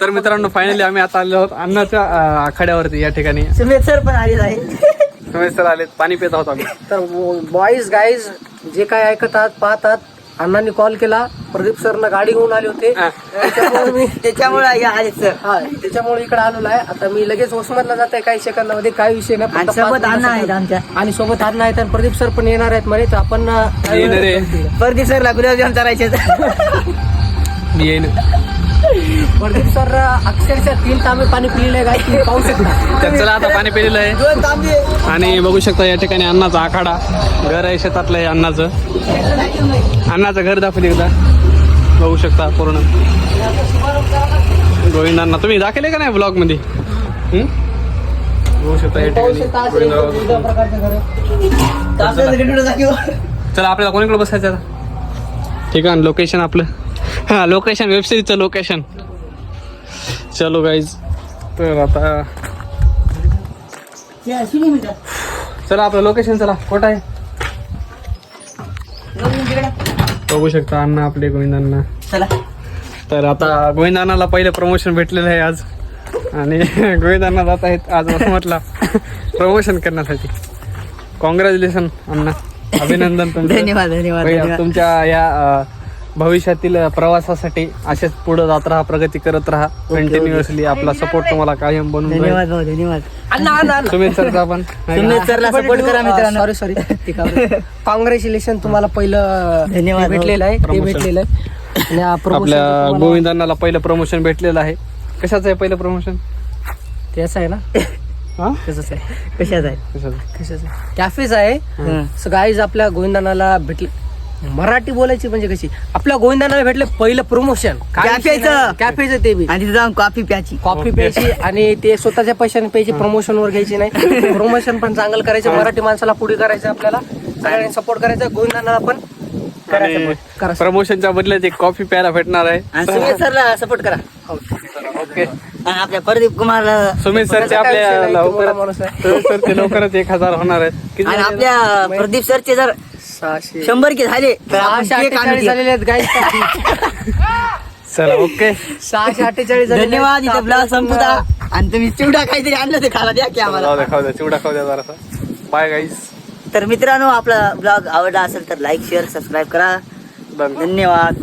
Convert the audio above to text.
तर मित्रांनो फायनली आम्ही आता आलो आहोत अन्नाच्या आखाड्यावरती या ठिकाणी. सुमित सर पण आलेला आहे. सुमेश सर आलेत पाणी पित आहोत आम्ही. तर बॉईज गाईज जे काय ऐकतात पाहतात अण्णांनी कॉल केला. प्रदीप सरनं गाडी घेऊन आले होते. त्याच्यामुळे मी त्याच्यामुळे आले सर. हा त्याच्यामुळे इकडे आलेलो आहे. आता मी लगेच ओसमतला जात आहे काही सेकंदामध्ये काही विषय नाही. आणि फक्त पाच सोबत अण्णा आहेत. आमच्या. आणि सोबत अण्णा आहेत आणि प्रदीप सर पण येणार आहेत म्हणे तर आपण येणार आहे. परदी सरला गुलाबजाम चारायचे मी येईन. प्रदीप सर अक्षरशः तीन तांबे पाणी पिलेले गाय तुम्ही पाहू शकता. तर चला आता पाणी पिलेलं आहे. आणि बघू शकता या ठिकाणी अन्नाचा आखाडा. घर आहे शेतातलं आहे अन्नाचं अन्नाचं घर दाखवलं एकदा. बघू शकता पूर्ण. गोविंदांना तुम्ही दाखवले का नाही ब्लॉगमध्ये हं? बघू शकता या ठिकाणी. चला आपल्याला कोणीकडे बसायचं आता? ठीक आहे लोकेशन आपलं? हा लोकेशन वेबसिरीजचं लोकेशन चलो गाईज तर आता. चला आपलं लोकेशन चला. कुठं आहे. बघू शकता अण्णा आपले गोविंदांना चला. तर आता गोविंदांनाला पहिलं प्रमोशन भेटलेलं आहे आज. आणि गोविंदांना जात आहेत आज म्हटला प्रमोशन करण्यासाठी. कॉंग्रॅच्युलेशन अण्णा. अभिनंदन धन्यवाद धन्यवाद तुमच्या या भविष्यातील प्रवासासाठी असेच पुढे जात राहा प्रगती करत राहा. कंटिन्युअसली आपला सपोर्ट तुम्हाला कायम बनून राहील. धन्यवाद भाऊ धन्यवाद. सुमित सरचा पण सुमित सरला सपोर्ट करा मित्रांनो. सॉरी सॉरी कॉंग्रॅच्युलेशन तुम्हाला पहिलं धन्यवाद भेटलेलं आहे. ते. भेटलेलं आहे. आपल्या तुम्हाला- गोविंदांना पहिलं प्रमोशन भेटलेलं आहे. कशाचं आहे पहिलं प्रमोशन ते असं आहे ना? हा? तसंच आहे. कशात आहे? कशाचं? कशाचं आहे? कॅफेज आहे. सो गाईज आपल्या गोविंदानाला भेटले मराठी बोलायची म्हणजे कशी? आपल्या गोविंदानाला भेटलं पहिलं प्रमोशन कॅफेचं. कॅफेचं ते बी. आणि तिथं जाऊन कॉफी प्याची कॉफी प्यायची आणि ते स्वतःच्या पैशाने प्यायची प्रमोशन वर घ्यायची नाही. प्रमोशन पण चांगलं करायचं मराठी माणसाला पुढे करायचं आपल्याला. सगळ्यांनी सपोर्ट करायचा गोविंदानाला पण प्रमोशनच्या बदल्यात एक कॉफी प्यायला भेटणार आहे. सुमित सरला सपोर्ट करा. ओके आणि आपल्या प्रदीप कुमारला सुमित सरचे आपल्या लवकरच आहे. एक हजार होणार आहेत. किती आणि झाले? आपल्या प्रदीप सरचे जर सहाशे. शंभर के झाले. तर आपण सहाशे केक आणू अठ्ठेचाळीस केक. झालेले आहेत गाईज चला ओके. सहाशे अठ्ठेचाळीस झालेले आहेत. धन्यवाद इथं ब्लॉग संपता. आणि तुम्ही चिवडा काहीतरी आणलं ते खाला द्या की आम्हाला. द्या खाऊ द्या चिवडा खाऊ द्या जरासा. बाय गाईस तर मित्रांनो आपला ब्लॉग आवडला असेल तर लाईक शेअर सबस्क्राईब करा. धन्यवाद.